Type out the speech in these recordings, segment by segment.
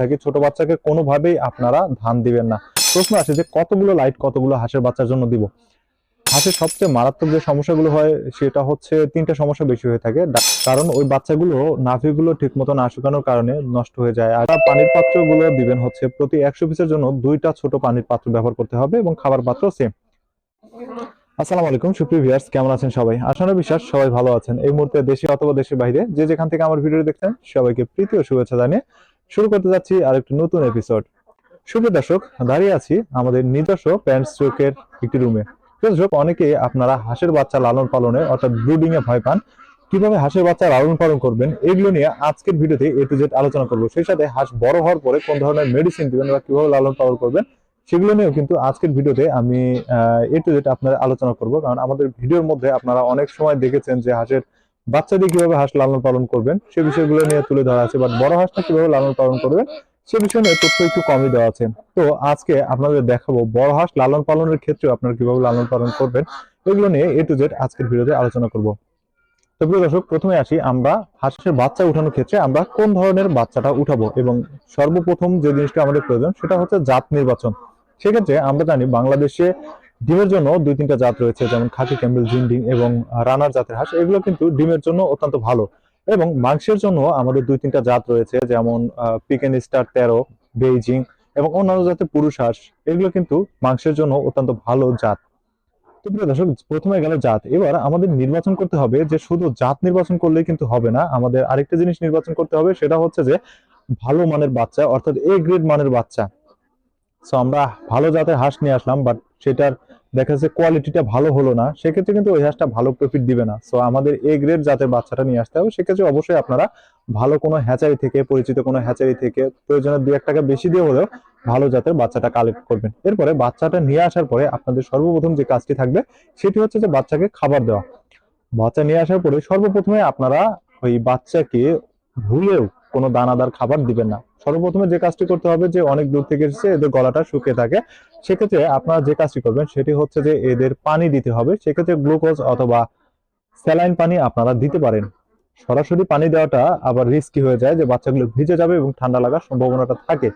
থাকে ছোট বাচ্চাকে কোনোভাবেই আপনারা ধান দিবেন না। প্রশ্ন আসে যে কতগুলো লাইট কতগুলো হাঁসের বাচ্চার জন্য দিব? হাঁসের সবচেয়ে মারাত্মক যে সমস্যাগুলো হয়, সেটা হচ্ছে তিনটা সমস্যা বেশি হয়ে থাকে। কারণ ওই বাচ্চাগুলো নাভিগুলো ঠিক মতো না শুকানোর কারণে নষ্ট হয়ে যায়। আর পানির পাত্রগুলো দিবেন হচ্ছে প্রতি একশো পিসের জন্য দুইটা ছোট পানির পাত্র ব্যবহার করতে হবে এবং খাবার পাত্র সেম আসসালামু আলাইকুম, সুপ্রিয় ভিউয়ার্স কেমন আছেন সবাই? আশানা বিশ্বাস সবাই ভালো আছেন। এই মুহূর্তে দেশে অথবা দেশের বাইরে যে যেখান থেকে আমার ভিডিও দেখছেন, সবাইকে প্রীতি ও শুভেচ্ছা জানিয়ে শুরু করতে যাচ্ছি আরেকটি নতুন এপিসোড সুপ্রিয় দর্শক দাঁড়িয়ে আছি আমাদের নিজস্ব প্যান্ট স্ট্রোকের একটি রুমে দর্শক অনেকে আপনারা হাঁসের বাচ্চা লালন পালনে অর্থাৎ ব্রুডিং এ ভয় পান। কীভাবে হাঁসের বাচ্চা লালন পালন করবেন এগুলো নিয়ে আজকের ভিডিওতে এ টু জেড আলোচনা করব। সেই সাথে হাঁস বড় হওয়ার পরে কোন ধরনের মেডিসিন দিবেন বা কীভাবে লালন পালন করবেন সেগুলো নিয়েও কিন্তু আজকের ভিডিওতে আমি এ টু জেড আপনার আলোচনা করব। কারণ আমাদের ভিডিওর মধ্যে আপনারা অনেক সময় দেখেছেন যে হাঁসের বাচ্চা দিয়ে কীভাবে হাঁস লালন পালন করবেন, সে বিষয়গুলো নিয়ে তুলে ধরা আছে বাট বড় হাঁসটা কীভাবে লালন পালন করবেন, সে বিষয় নিয়ে তথ্য একটু কমই দেওয়া আছে। তো আজকে আপনাদের দেখাবো বড় হাঁস লালন পালনের ক্ষেত্রে আপনারা কীভাবে লালন পালন করবেন, এগুলো নিয়ে এ টু জেড আজকের ভিডিওতে আলোচনা করব। তো প্রিয় দর্শক, প্রথমে আসি আমরা হাঁসের বাচ্চা উঠানোর ক্ষেত্রে আমরা কোন ধরনের বাচ্চাটা উঠাবো এবং সর্বপ্রথম যে জিনিসটা আমাদের প্রয়োজন সেটা হচ্ছে জাত নির্বাচন। সেক্ষেত্রে আমরা জানি বাংলাদেশে ডিমের জন্য দুই তিনটা জাত রয়েছে, যেমন খাকি, ক্যাম্বেল জিন্ডিং এবং রানার জাতের হাঁস। এগুলো কিন্তু ডিমের জন্য অত্যন্ত ভালো। এবং মাংসের জন্য আমাদের দুই তিনটা জাত রয়েছে, যেমন পিকেন স্টার তেরো বেইজিং এবং অন্যান্য জাতের পুরুষ হাঁস। এগুলো কিন্তু মাংসের জন্য অত্যন্ত ভালো জাত। তো প্রিয় দর্শক, প্রথমে গেল জাত। এবার আমাদের নির্বাচন করতে হবে যে শুধু জাত নির্বাচন করলেই কিন্তু হবে না, আমাদের আরেকটা জিনিস নির্বাচন করতে হবে, সেটা হচ্ছে যে ভালো মানের বাচ্চা, অর্থাৎ এ গ্রেড মানের বাচ্চা। সো আমরা ভালো জাতের হাঁস নিয়ে আসলাম বাট সেটার দেখা যাচ্ছে কোয়ালিটিটা ভালো হলো না, সেক্ষেত্রে কিন্তু ওই হাঁসটা ভালো প্রফিট দিবে না। সো আমাদের এ গ্রেড জাতের বাচ্চাটা নিয়ে আসতে হবে, সেক্ষেত্রে অবশ্যই আপনারা ভালো কোনো হ্যাচারি থেকে, পরিচিত কোনো হ্যাচারি থেকে, প্রয়োজনে দু এক টাকা বেশি দিয়ে হলেও ভালো জাতের বাচ্চাটা কালেক্ট করবেন। এরপরে বাচ্চাটা নিয়ে আসার পরে আপনাদের সর্বপ্রথম যে কাজটি থাকবে, সেটি হচ্ছে যে বাচ্চাকে খাবার দেওয়া। বাচ্চা নিয়ে আসার পরে সর্বপ্রথমে আপনারা ওই বাচ্চাকে ভুলেও কোনো দানাদার খাবার দিবেন না। সর্বপ্রথমে যে কাজটি করতে হবে যে অনেক দূর থেকে এসেছে, এদের গলাটা শুকিয়ে থাকে। সেক্ষেত্রে আপনারা যে কাজটি করবেন সেটি হচ্ছে যে এদের পানি দিতে হবে। সেক্ষেত্রে গ্লুকোজ অথবা স্যালাইন পানি আপনারা দিতে পারেন। সরাসরি পানি দেওয়াটা আবার রিস্কি হয়ে যায় যে বাচ্চাগুলো ভিজে যাবে এবং ঠান্ডা লাগার সম্ভাবনাটা থাকে।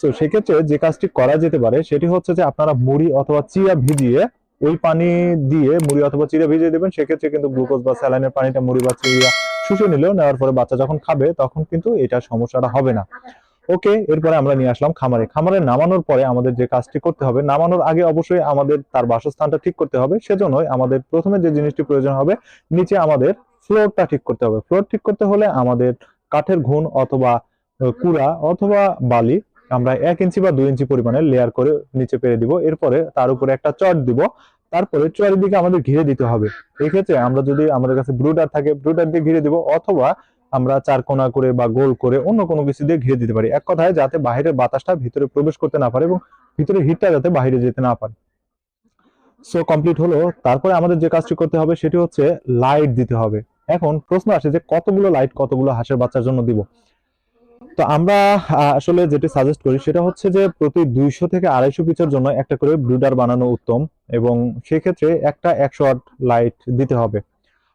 তো সেক্ষেত্রে যে কাজটি করা যেতে পারে সেটি হচ্ছে যে আপনারা মুড়ি অথবা চিয়া ভিজিয়ে ওই পানি দিয়ে মুড়ি অথবা চিড়া ভিজিয়ে দেবেন। সেক্ষেত্রে কিন্তু গ্লুকোজ বা স্যালাইনের পানিটা মুড়ি বা চিড়া শুষে নিলেও নেওয়ার পরে বাচ্চা যখন খাবে তখন কিন্তু এটা সমস্যাটা হবে না। ওকে, এরপরে আমরা নিয়ে আসলাম খামারে। খামারে নামানোর পরে আমাদের যে কাজটি করতে হবে, নামানোর আগে অবশ্যই আমাদের তার বাসস্থানটা ঠিক করতে হবে। সেজন্যই আমাদের প্রথমে যে জিনিসটি প্রয়োজন হবে, নিচে আমাদের ফ্লোরটা ঠিক করতে হবে। ফ্লোর ঠিক করতে হলে আমাদের কাঠের ঘুণ অথবা কুড়া অথবা বালি আমরা এক ইঞ্চি বা দুই ইঞ্চি পরিমাণে লেয়ার করে নিচে পেরে দিব। এরপরে তার উপরে একটা চট দিব। তারপরে চারিদিকে আমাদের ঘিরে দিতে হবে। এক্ষেত্রে আমরা যদি আমাদের কাছে ব্রুডার থাকে, ব্রুডার দিয়ে ঘিরে দিব অথবা আমরা চার কোনা করে বা গোল করে অন্য কোনো কিছু দিয়ে ঘিরে দিতে পারি। এক কথায় যাতে বাইরের বাতাসটা ভিতরে প্রবেশ করতে না পারে এবং ভিতরে হিটটা যাতে বাইরে যেতে না পারে। সো কমপ্লিট হলো। তারপরে আমাদের যে কাজটি করতে হবে সেটি হচ্ছে লাইট দিতে হবে। এখন প্রশ্ন আসে যে কতগুলো লাইট কতগুলো হাঁসের বাচ্চার জন্য দিব? তো আমরা আসলে যেটি সাজেস্ট করি সেটা হচ্ছে যে প্রতি দুইশো থেকে আড়াইশো পিসের জন্য একটা করে ব্রুডার বানানো উত্তম এবং সেক্ষেত্রে একটা একশো ওয়াট লাইট দিতে হবে।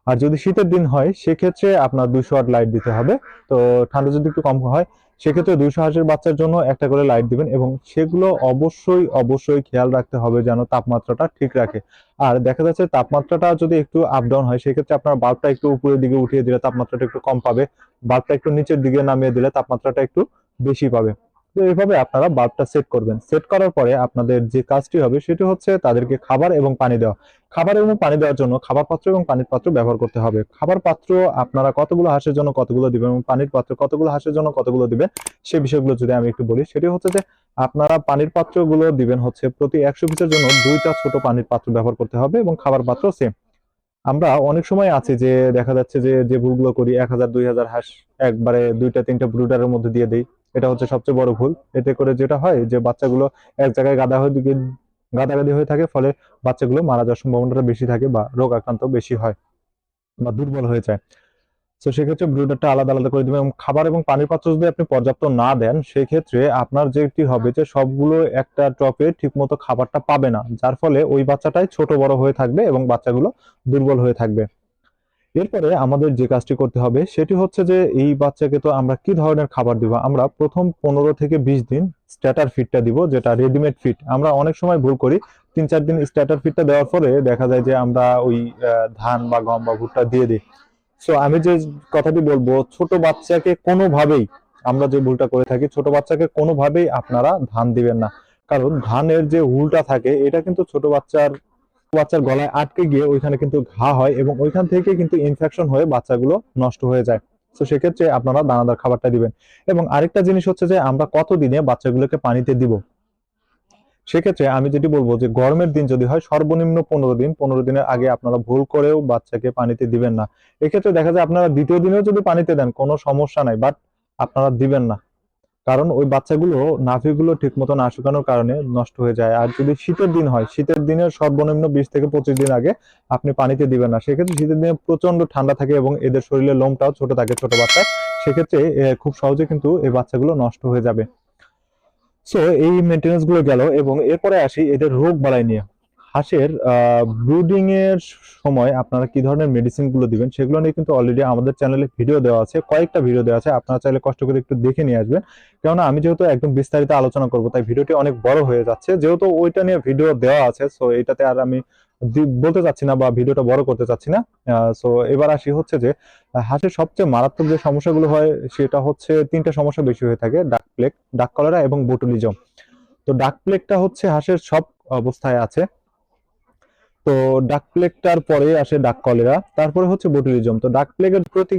আর যদি শীতের দিন হয়, সেক্ষেত্রে আপনার দুইশো ওয়াট লাইট দিতে হবে। তো ঠান্ডা যদি একটু কম হয়, সেক্ষেত্রে দুইশো হাঁসের বাচ্চার জন্য একটা করে লাইট দিবেন এবং সেগুলো অবশ্যই অবশ্যই খেয়াল রাখতে হবে যেন তাপমাত্রাটা ঠিক রাখে। আর দেখা যাচ্ছে তাপমাত্রাটা যদি একটু আপ ডাউন হয়, সেক্ষেত্রে আপনার বাল্বটা একটু উপরের দিকে উঠিয়ে দিলে তাপমাত্রাটা একটু কম পাবে। বাল্বটা একটু নিচের দিকে নামিয়ে দিলে তাপমাত্রাটা একটু বেশি পাবে। তো এইভাবে আপনারা বাল্বটা সেট করবেন। সেট করার পরে আপনাদের যে কাজটি হবে সেটি হচ্ছে তাদেরকে খাবার এবং পানি দেওয়া। খাবার এবং পানি দেওয়ার জন্য খাবার পাত্র এবং পানির পাত্র ব্যবহার করতে হবে। খাবার পাত্র আপনারা কতগুলো হাঁসের জন্য কতগুলো দিবেন এবং পানির পাত্র কতগুলো হাঁসের জন্য কতগুলো দিবেন সেই বিষয়গুলো যদি আমি একটু বলি, সেটি হচ্ছে যে আপনারা পানির পাত্রগুলো দিবেন হচ্ছে প্রতি একশো পিসের জন্য দুইটা ছোট পানির পাত্র ব্যবহার করতে হবে এবং খাবার পাত্র সেম আমরা অনেক সময় আছি যে দেখা যাচ্ছে যে যে ভুলগুলো করি, এক হাজার, দুই হাজার হাঁস একবারে দুইটা, তিনটা ব্রুডারের মধ্যে দিয়ে দেই। এটা হচ্ছে সবচেয়ে বড় ভুল। এতে করে যেটা হয় যে বাচ্চাগুলো এক জায়গায় গাদা হয়ে গাদাগাদি হয়ে থাকে, ফলে বাচ্চাগুলো মারা যাওয়ার সম্ভাবনাটা বেশি থাকে বা রোগ আক্রান্ত বেশি হয় বা দুর্বল হয়ে যায়। তো সেক্ষেত্রে ব্রুডারটা আলাদা আলাদা করে দিবেন এবং খাবার এবং পানির পাত্র যদি আপনি পর্যাপ্ত না দেন, সেক্ষেত্রে আপনার যেটি হবে যে সবগুলো একটা টপে ঠিকমতো খাবারটা পাবে না, যার ফলে ওই বাচ্চাটাই ছোট বড় হয়ে থাকবে এবং বাচ্চাগুলো দুর্বল হয়ে থাকবে। এরপরে আমাদের যে কাজটি করতে হবে, সেটি হচ্ছে যে এই বাচ্চাকে তো আমরা কি ধরনের খাবার দিব? আমরা প্রথম পনেরো থেকে বিশ দিন স্ট্যাটার ফিডটা দিব, যেটা রেডিমেড ফিড আমরা অনেক সময় ভুল করি, তিন চার দিন স্ট্যাটার ফিডটা দেওয়ার পরে দেখা যায় যে আমরা ওই ধান বা গম বা ভুট্টা দিয়ে দিই। সো আমি যে কথাটি বলব, ছোট বাচ্চাকে কোনোভাবেই আমরা যে ভুলটা করে থাকি, ছোট বাচ্চাকে কোনোভাবেই আপনারা ধান দিবেন না। কারণ ধানের যে হুলটা থাকে, এটা কিন্তু ছোট বাচ্চার বাচ্চার গলায় আটকে গিয়ে ওইখানে কিন্তু ঘা হয় এবং ওইখান থেকে কিন্তু ইনফেকশন হয়ে বাচ্চাগুলো নষ্ট হয়ে যায়। তো সেক্ষেত্রে আপনারা দানাদার খাবারটা দিবেন। এবং আরেকটা জিনিস হচ্ছে যে, আমরা কতদিনে বাচ্চাগুলোকে পানিতে দিব? সেক্ষেত্রে আমি যেটি বলব যে, গরমের দিন যদি হয়, সর্বনিম্ন পনেরো দিন। পনেরো দিনের আগে আপনারা ভুল করেও বাচ্চাকে পানিতে দিবেন না। এক্ষেত্রে দেখা যায় আপনারা দ্বিতীয় দিনেও যদি পানিতে দেন, কোনো সমস্যা নাই বাট আপনারা দিবেন না। কারণ ওই বাচ্চাগুলো নাভিগুলো ঠিক মতো না শুকানোর কারণে নষ্ট হয়ে যায়। আর যদি শীতের দিন হয়, শীতের দিনের সর্বনিম্ন বিশ থেকে পঁচিশ দিন আগে আপনি পানিতে দিবেন না। সেক্ষেত্রে শীতের দিনে প্রচণ্ড ঠান্ডা থাকে এবং এদের শরীরে লোমটাও ছোট থাকে ছোট বাচ্চা। সেক্ষেত্রে খুব সহজে কিন্তু এই বাচ্চাগুলো নষ্ট হয়ে যাবে। সো এই মেনটেনেন্সগুলো গেল এবং এরপরে আসি এদের রোগ বালাই নিয়ে। হাঁসের ব্রুডিং এর সময় আপনারা কি ধরনের মেডিসিনগুলো দিবেন সেগুলো নিয়ে কিন্তু অলরেডি আমাদের চ্যানেলে ভিডিও দেওয়া আছে, কয়েকটা ভিডিও দেওয়া আছে, আপনারা চাইলে কষ্ট করে একটু দেখে নিয়ে আসবেন। কেননা আমি যেহেতু একদম বিস্তারিত আলোচনা করব, তাই ভিডিওটি অনেক বড় হয়ে যাচ্ছে। যেহেতু ওইটা নিয়ে ভিডিও দেওয়া আছে সো এটাতে আর আমি বলতে চাচ্ছি না বা ভিডিওটা বড় করতে চাচ্ছি না। সো এবার আসি হচ্ছে যে, হাঁসের সবচেয়ে মারাত্মক যে সমস্যাগুলো হয়, সেটা হচ্ছে তিনটা সমস্যা বেশি হয়ে থাকে ডাক প্লেগ ডাক কলেরা এবং বোটুলিজম তো ডাক প্লেগটা হচ্ছে হাঁসের সব অবস্থায় আছে। তো ডাক প্লেগটার পরে আসে ডাক কলেরা তারপরে হচ্ছে বোটুলিজম তো ডাক প্লেগের প্রতি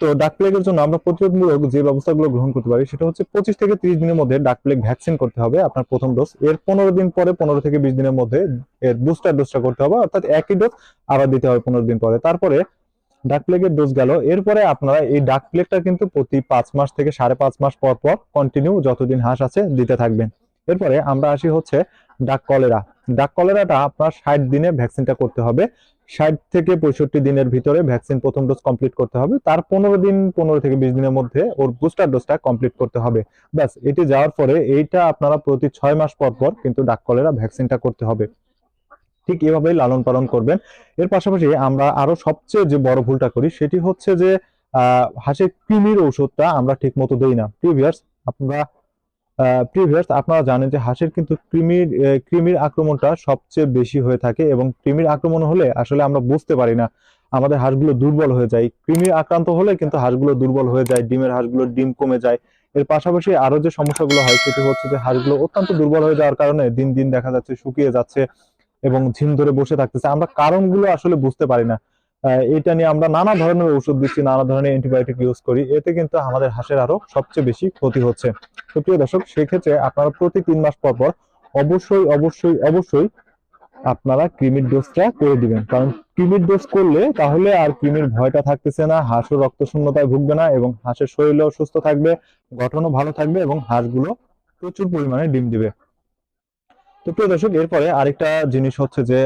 তো ডাক প্লেগের জন্য আমরা প্রতিরোধমূলক যে ব্যবস্থাগুলো গ্রহণ করতে পারি, সেটা হচ্ছে পঁচিশ থেকে ত্রিশ দিনের মধ্যে ডাক প্লেগ ভ্যাকসিন করতে হবে আপনার প্রথম ডোজ এর পনেরো দিন পরে, পনেরো থেকে বিশ দিনের মধ্যে এর বুস্টার ডোজটা করতে হবে, অর্থাৎ একই ডোজ আবার দিতে হবে পনেরো দিন পরে। তারপরে ডাক প্লেগের ডোজ গেল। এরপরে আপনারা এই ডাক প্লেগটা কিন্তু প্রতি পাঁচ মাস থেকে সাড়ে পাঁচ মাস পর পর কন্টিনিউ যতদিন হাঁস আছে দিতে থাকবেন। এরপরে আমরা আসি হচ্ছে ডাক কলেরা ডাক কলেরাটা আপনার ষাট দিনে ভ্যাকসিনটা করতে হবে। ষাট থেকে পঁয়ষট্টি দিনের ভিতরে ভ্যাকসিন প্রথম ডোজ কমপ্লিট করতে হবে। তার পনেরো দিন পনেরো থেকে বিশ দিনের মধ্যে ওর বুস্টার ডোজটা কমপ্লিট করতে হবে। ব্যাস এটি যাওয়ার পরে এইটা আপনারা প্রতি ছয় মাস পর পর কিন্তু ডাক কলেরা ভ্যাকসিনটা করতে হবে। ঠিক এভাবেই লালন পালন করবেন। এর পাশাপাশি আমরা আরও সবচেয়ে যে বড় ভুলটা করি সেটি হচ্ছে যে আহ, হাঁসের কৃমির ঔষধটা আমরা ঠিক মতো দেই না। প্রিভিয়াস আপনারা প্রিভিয়াস আপনারা জানেন যে হাঁসের কিন্তু কৃমির কৃমির আক্রমণটা সবচেয়ে বেশি হয়ে থাকে এবং কৃমির আক্রমণ হলে আসলে আমরা বুঝতে পারি না আমাদের হাঁসগুলো দুর্বল হয়ে যায়। কৃমির আক্রান্ত হলে কিন্তু হাঁসগুলো দুর্বল হয়ে যায়, ডিমের হাঁসগুলো ডিম কমে যায়। এর পাশাপাশি আরও যে সমস্যাগুলো হয় সেটি হচ্ছে যে হাঁসগুলো অত্যন্ত দুর্বল হয়ে যাওয়ার কারণে দিন দিন দেখা যাচ্ছে শুকিয়ে যাচ্ছে এবং ঝিম ধরে বসে থাকতেছে। আমরা কারণগুলো আসলে বুঝতে পারি না। এটা নিয়ে আমরা নানা ধরনের ওষুধ দিচ্ছি, নানা ধরনের অ্যান্টিবায়োটিক ইউজ করি। এতে কিন্তু আমাদের হাঁসের আরও সবচেয়ে বেশি ক্ষতি হচ্ছে। তো দর্শক, সেক্ষেত্রে আপনারা প্রতি তিন মাস পর পর অবশ্যই অবশ্যই অবশ্যই আপনারা ক্রিমির ডোজটা করে দিবেন। কারণ কৃমির ডোজ করলে তাহলে আর কৃমির ভয়টা থাকতেছে না, হাঁসও রক্ত শূন্যতায় ভুগবে না এবং হাঁসের শরীরও সুস্থ থাকবে, গঠনও ভালো থাকবে এবং হাঁসগুলো প্রচুর পরিমাণে ডিম দিবে। প্রিয় দর্শক, এরপরে আরেকটা জিনিস হচ্ছে যে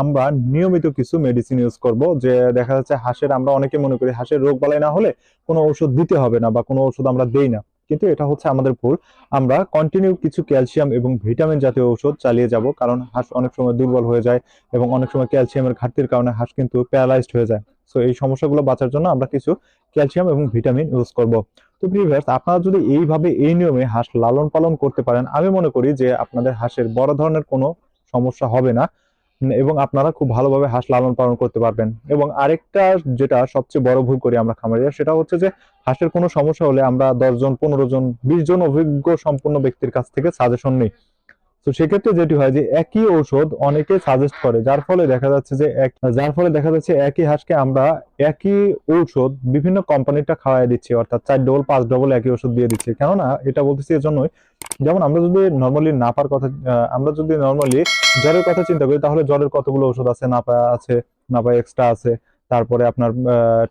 আমরা নিয়মিত কিছু মেডিসিন ইউজ করব। যে দেখা যাচ্ছে হাঁসের, আমরা অনেকে মনে করি হাঁসের রোগ বালাই না হলে কোনো ওষুধ দিতে হবে না বা কোনো ওষুধ আমরা দেই না। কিন্তু এটা হচ্ছে আমাদের ভুল। আমরা কন্টিনিউ কিছু ক্যালসিয়াম এবং ভিটামিন জাতীয় ওষুধ চালিয়ে যাব, কারণ হাঁস অনেক সময় দুর্বল হয়ে যায় এবং অনেক সময় ক্যালসিয়ামের ঘাটতির কারণে হাঁস কিন্তু প্যারালাইজড হয়ে যায়। সো এই সমস্যাগুলো বাঁচার জন্য আমরা কিছু ক্যালসিয়াম এবং ভিটামিন ইউজ করব। তো প্রিভিয়াস আপনারা যদি এইভাবে এই নিয়মে হাঁস লালন পালন করতে পারেন, আমি মনে করি যে আপনাদের হাঁসের বড় ধরনের কোনো সমস্যা হবে না এবং আপনারা খুব ভালোভাবে হাঁস লালন পালন করতে পারবেন। এবং আরেকটা যেটা সবচেয়ে বড় ভুল করি আমরা খামারিরা, সেটা হচ্ছে যে হাঁসের কোনো সমস্যা হলে আমরা দশ জন, পনেরো জন, বিশ জন অভিজ্ঞ সম্পন্ন ব্যক্তির কাছ থেকে সাজেশন নিই। তো সেক্ষেত্রে যেটি হয় যে একই ঔষধ অনেকে সাজেস্ট করে, যার ফলে দেখা যাচ্ছে যে এক যার ফলে দেখা যাচ্ছে একই হাঁসকে আমরা একই ঔষধ বিভিন্ন কোম্পানিটা খাওয়াই দিচ্ছি, অর্থাৎ চার ডবল পাঁচ ডবল একই ওষুধ দিয়ে দিচ্ছি। কেননা এটা বলতেছি এজন্যই, যেমন আমরা যদি নর্মালি নাপার কথা আমরা যদি নর্মালি জ্বরের কথা চিন্তা করি, তাহলে জ্বরের কতগুলো ওষুধ আছে? নাপা আছে, নাপা এক্সট্রা আছে, তারপরে আপনার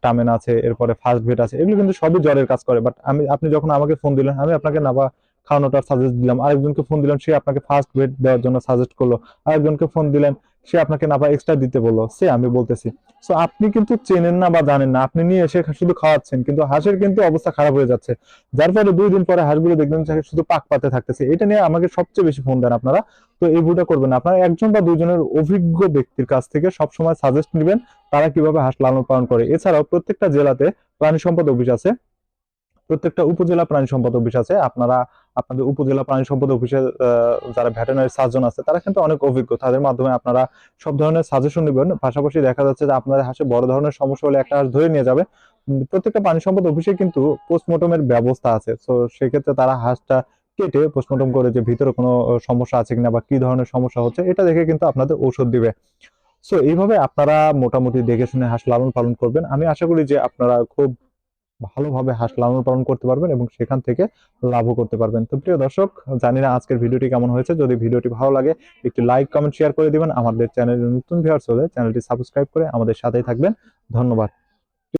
টামেন আছে, এরপরে ফার্স্ট ভেট আছে, এগুলো কিন্তু সবই জ্বরের কাজ করে। বাট আমি আপনি যখন আমাকে ফোন দিলেন, আমি আপনাকে নাপা খাওয়ানোটার সাজেস্ট দিলাম। আরেকজনকে ফোন দিলাম, সে আপনাকে ফার্স্ট ভেট দেওয়ার জন্য সাজেস্ট করল। আরেকজনকে ফোন দিলেন, সে আপনাকে না পায় এক্সট্রা দিতে বলল। সে আমি বলতেছি। সো আপনি কিন্তু চেনেন না বা জানেন না, আপনি নিয়ে এসে শুধু খাওয়াচ্ছেন, কিন্তু হাঁসের কিন্তু অবস্থা খারাপ হয়ে যাচ্ছে। যার ফলে দুই দিন পরে হাঁসগুলো দেখবেন শুধু পাক পাতে থাকতেছে। এটা নিয়ে আমাকে সবচেয়ে বেশি ফোন দেন আপনারা। তো এই ভুলটা করবেন আপনারা একজন বা দুজনের অভিজ্ঞ ব্যক্তির কাছ থেকে সবসময় সাজেস্ট নেবেন, তারা কীভাবে হাঁস লালন পালন করে। এছাড়াও প্রত্যেকটা জেলাতে প্রাণী সম্পদ অফিস আছে। প্রত্যেকটা উপজেলা প্রাণী সম্পদ অফিস আছে। আপনারা আপনাদের উপজেলা প্রাণী সম্পদ অফিসে যারা ভেটেনারি সার্জন আছে, তারা কিন্তু অনেক অভিজ্ঞ। তাদের মাধ্যমে আপনারা সব ধরনের সাজেশন নেবেন। পাশাপাশি দেখা যাচ্ছে যে আপনাদের হাঁসে বড় ধরনের সমস্যা হলে একটা হাঁস ধরে নিয়ে যাবে। প্রত্যেকটা প্রাণী সম্পদ অফিসে কিন্তু পোস্টমর্টমের ব্যবস্থা আছে। তো সেক্ষেত্রে তারা হাঁসটা কেটে পোস্টমর্টম করে যে ভিতরে কোনো সমস্যা আছে কিনা বা কি ধরনের সমস্যা হচ্ছে, এটা দেখে কিন্তু আপনাদের ঔষধ দিবে। সো এইভাবে আপনারা মোটামুটি দেখে শুনে হাঁস লালন পালন করবেন। আমি আশা করি যে আপনারা খুব ভালোভাবে হাঁস লালন পালন করতে পারবেন এবং সেখান থেকে লাভও করতে পারবেন। তো প্রিয় দর্শক, জানি না আজকের ভিডিওটি কেমন হয়েছে। যদি ভিডিওটি ভালো লাগে, একটি লাইক কমেন্ট শেয়ার করে দিবেন। আমাদের চ্যানেলের নতুন ভিউয়ার্স হলে চ্যানেলটি সাবস্ক্রাইব করে আমাদের সাথেই থাকবেন। ধন্যবাদ।